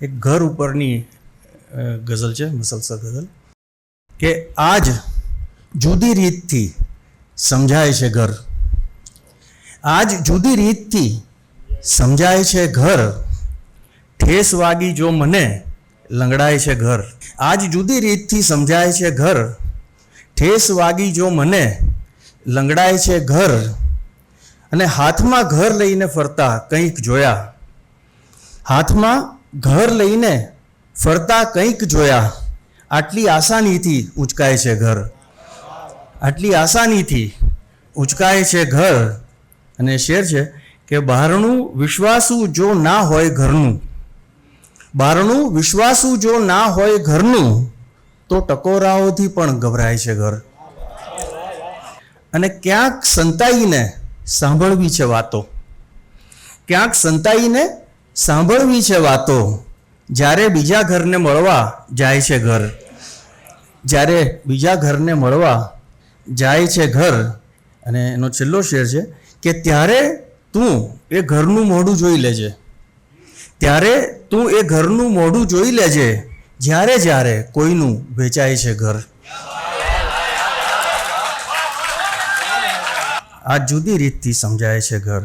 એક ઘર ઉપરની ગઝલ છે મુસલસલ ગઝલ, કે આજ જુદી રીતથી સમજાય છે ઘર. આજ જુદી રીતથી સમજાય છે ઘર. ઠેસ વાગી જો મને લંગડાય છે ઘર. આજ જુદી રીતથી સમજાય છે ઘર. ઠેસ વાગી જો મને લંગડાય છે ઘર. અને હાથમાં ઘર લઈને ફરતા કંઈક જોયા. હાથમાં ઘર લઈને ફરતા કંઈક જોયા, આટલી આસાનીથી ઉંચકાય છે ઘર. આટલી આસાનીથી ઉંચકાય છે ઘર. અને શેર છે કે બહારનું વિશ્વાસુ જો ના હોય ઘરનું બહારનું વિશ્વાસુ જો ના હોય ઘરનું, તો ટકોરાઓથી પણ ગભરાય છે ઘર. અને ક્યાંક સંતાઈને સાંભળવી છે વાતો. ક્યાંક સંતાઈને સાંભળવી છે વાતો. જ્યારે બીજા ઘરને મળવા જાય છે ઘર. જ્યારે બીજા ઘરને મળવા જાય છે ઘર. અને એનો છેલ્લો શેર છે કે ત્યારે તું એ ઘરનું મોઢું જોઈ લેજે. ત્યારે તું એ ઘરનું મોઢું જોઈ લેજે. જ્યારે જ્યારે કોઈનું વેચાય છે ઘર. આ જુદી રીતથી સમજાય છે ઘર.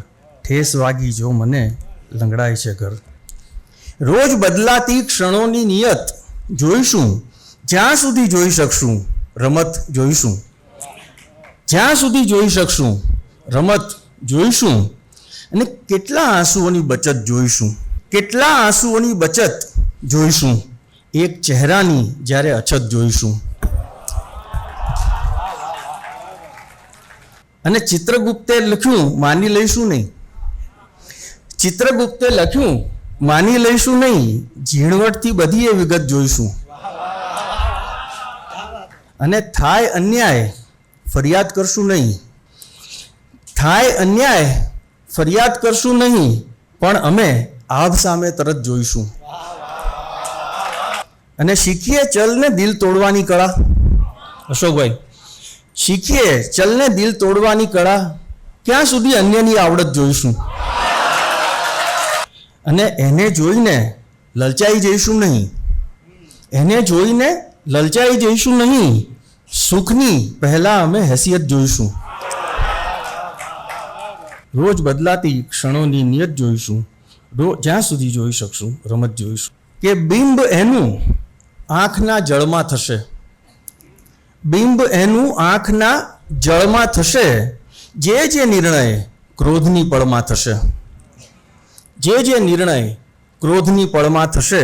ઠેસ વાગી જો મને લંગડાય છે ઘર. રોજ બદલાતી ક્ષણોની નિયત જોઈશું, જ્યાં સુધી જોઈ શકશું, રમત જોઈશું. જ્યાં સુધી જોઈ શકશું, રમત જોઈશું. અને કેટલા આંસુઓની બચત જોઈશું, કેટલા આંસુઓની બચત જોઈશું. એક ચહેરાની જ્યારે અછત જોઈશું. અને ચિત્રગુપ્તે લખ્યું, માની લઈશું નહીં. ચિત્રગુપ્તે લખ્યું માની લઈશું નહીં ઝીણવટથી બધી એ વિગત જોઈશું. અને થાય અન્યાય ફરિયાદ કરશું નહીં. થાય અન્યાય ફરિયાદ કરશું નહીં પણ અમે આભ સામે તરત જોઈશું. અને શીખીએ ચલને દિલ તોડવાની કળા. અશોકભાઈ. શીખીએ ચલને દિલ તોડવાની કળા ક્યાં સુધી અન્યની આવડત જોઈશું? અને એને જોઈને લલચાઈ જઈશું નહીં. એને જોઈને લલચાઈ જઈશું નહીં. સુખની પહેલાં અમે હેસિયત જોઈશું. રોજ બદલાતી ક્ષણોની નિયત જોઈશું. રો, જ્યાં સુધી જોઈ શકશું, રમત જોઈશું. કે બિંબ એનું આંખના જળમાં થશે. બિંબ એનું આંખના જળમાં થશે. જે જે નિર્ણય ક્રોધની પળમાં થશે. જે જે નિર્ણય ક્રોધની પળમાં થશે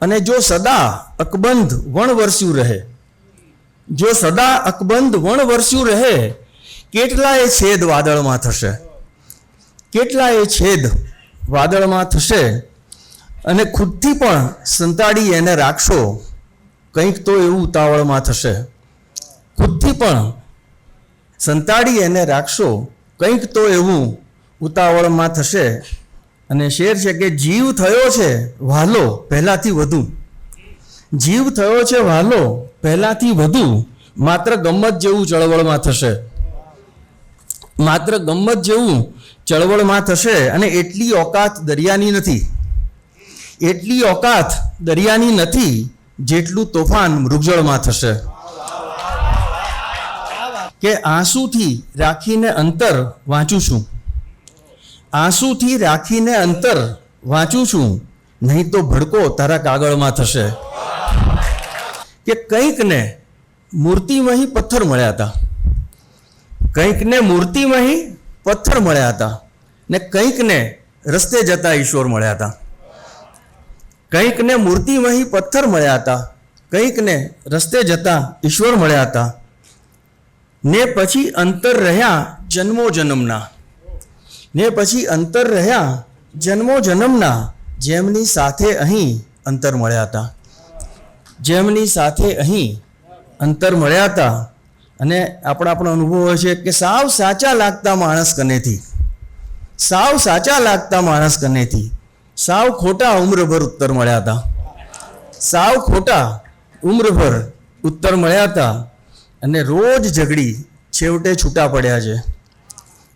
અને જો સદા અકબંધ વણવર્ષ્યું રહે, જો સદા અકબંધ વણવર્ષ્યું રહે, કેટલાય છેદ વાદળમાં થશે. કેટલાય છેદ વાદળમાં થશે અને ખુદથી પણ સંતાડી એને રાખશો, કંઈક તો એવું ઉતાવળમાં થશે. ખુદથી પણ સંતાડી એને રાખશો, કંઈક તો એવું ઉતાવળમાં થશે. અને શેર છે કે જીવ થયો છે વાલો પહેલાંથી વધુ. જીવ થયો છે વાલો પહેલાંથી વધુ. માત્ર ગમત જેવું ચળવળમાં થશે. માત્ર ગમત જેવું ચળવળમાં થશે અને એટલી ઓકાત દરિયાની નથી. એટલી ઓકાત દરિયાની નથી જેટલું તોફાન મૃગજળમાં થશે. કે આંસુથી રાખીને અંતર વાંચું છું. આંસુથી રાખીને અંતર વાંચું છું. નહીં તો ભડકો તારા કાગળમાં થશે. કે કંઈકને મૂર્તિમહી પથ્થર મળ્યા હતા. કંઈકને મૂર્તિમહી પથ્થર મળ્યા હતા. ને કંઈકને રસ્તે જતા ઈશ્વર મળ્યા હતા. કંઈકને મૂર્તિમહી પથ્થર મળ્યા હતા. કંઈકને રસ્તે જતા ઈશ્વર મળ્યા હતા. ને પછી અંતર રહ્યા જન્મો જન્મના. ને પછી અંતર રહ્યા જન્મો જન્મના જેમની સાથે અહીં અંતર મળ્યા હતા. જેમની સાથે અહીં અંતર મળ્યા હતા. અને આપણા આપણો અનુભવ હોય છે કે સાવ સાચા લાગતા માણસ કનેથી. સાવ સાચા લાગતા માણસ કનેથી સાવ ખોટા ઉમ્રભર ઉત્તર મળ્યા હતા. સાવ ખોટા ઉમ્રભર ઉત્તર મળ્યા હતા. અને રોજ ઝઘડી છેવટે છૂટા પડ્યા છે.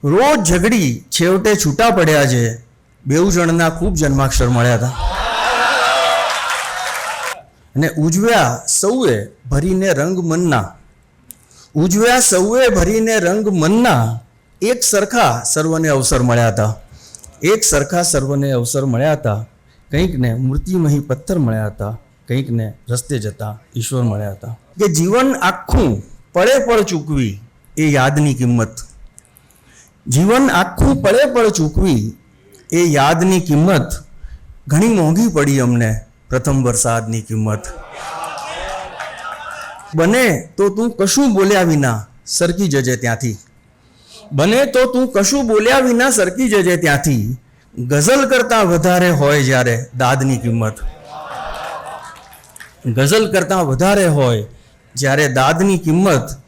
રોજ ઝઘડી છેવટે છૂટા પડ્યા છે. બેઉ જણના ખૂબ જન્માક્ષર મળ્યા હતા. અને ઉજવ્યા સૌએ ભરીને રંગ મનના. ઉજવ્યા સૌએ ભરીને રંગ મનના એક સરખા સર્વને અવસર મળ્યા હતા. એક સરખા સર્વને અવસર મળ્યા હતા. કંઈકને મૂર્તિમહી પથ્થર મળ્યા હતા. કંઈકને રસ્તે જતા ઈશ્વર મળ્યા હતા. કે જીવન આખું પળે પળ ચૂકવી એ યાદની કિંમત. જીવન આખું પળે પળ ચૂકવી એ યાદની કિંમત ઘણી મોંઘી પડી અમને પ્રથમ વરસાદની કિંમત. બને તો તું કશું બોલ્યા વિના સરકી જજે ત્યાંથી. બને તો તું કશું બોલ્યા વિના સરકી જજે ત્યાંથી. ગઝલ કરતાં વધારે હોય જ્યારે દાદની કિંમત. ગઝલ કરતાં વધારે હોય જ્યારે દાદની કિંમત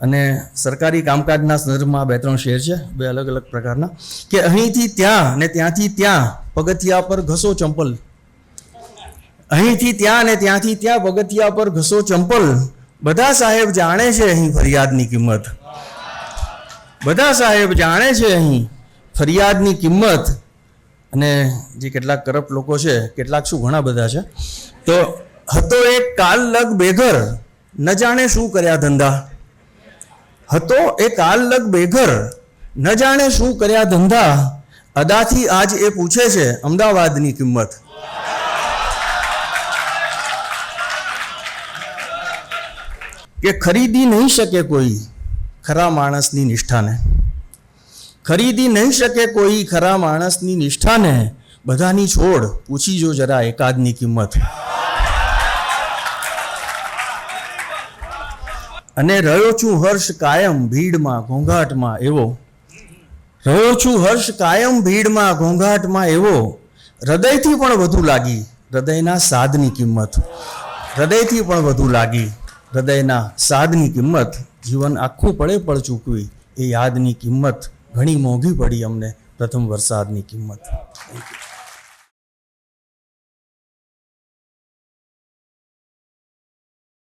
અને સરકારી કામકાજના સંદર્ભમાં બે ત્રણ શેર છે, બે અલગ અલગ પ્રકારના, કે અહીંથી ત્યાં ને ત્યાંથી ત્યાં પગથિયા પર ઘસો ચંપલ. અહીંથી ત્યાં ને ત્યાંથી ત્યાં પગથિયા પર ઘસો ચંપલ. બધા સાહેબ જાણે છે અહીં ફરિયાદની કિંમત. બધા સાહેબ જાણે છે અહીં ફરિયાદની કિંમત. અને જે કેટલાક કરપ્ટ લોકો છે, કેટલાક શું ઘણા બધા છે. તો હતો એક કાલ લગ બેઘર. ન જાણે શું કર્યા ધંધા. હતો એ કાલ લગ બેઘર. ન જાણે શું કર્યા ધંધા. અદાથી આજ એ પૂછે છે, અમદાવાદની કિંમત. કે ખરીદી નહીં શકે કોઈ ખરા માણસની નિષ્ઠાને. ખરીદી નહીં શકે કોઈ ખરા માણસની નિષ્ઠાને. બધાની છોડ પૂછી જો જરા એકાદની કિંમત. અને રહ્યો છું હર્ષ કાયમ ભીડમાં, ઘોંઘાટમાં એવો. રહ્યો છું હર્ષ કાયમ ભીડમાં, ઘોંઘાટમાં એવો. હૃદયથી પણ વધુ લાગી, હૃદયના સાધની કિંમત. હૃદયથી પણ વધુ લાગી, હૃદયના સાધની કિંમત. જીવન આખું પડે પડ ચૂકવી, એ યાદની કિંમત. ઘણી મોંઘી પડી અમને પ્રથમ વરસાદની કિંમત. Thank you.